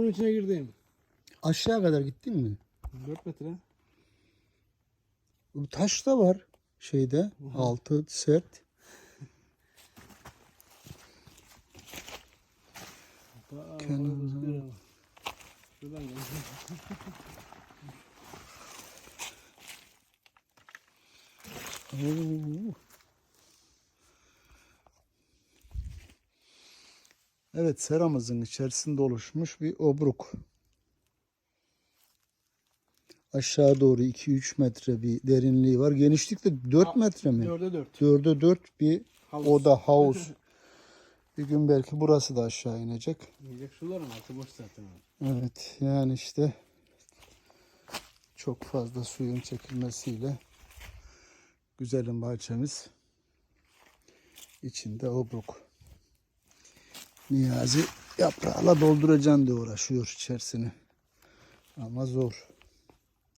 Bunun içine girdim. Aşağı kadar gittin mi? 4 metre. Bu Taş da var şeyde. Altı sert. Bir- Şuradan gel. Oo. Evet seramızın içerisinde oluşmuş bir obruk. Aşağı doğru 2-3 metre bir derinliği var. Genişlik de 4 metre mi? 4'e 4. 4'e 4 bir Havuz. oda, havuz. bir gün belki burası da aşağı inecek. Yiyecek suların altı boş zaten. Evet yani işte çok fazla suyun çekilmesiyle güzelim bahçemiz içinde obruk. Niyazi yaprağla dolduracaksın diye uğraşıyor içerisini. Ama zor.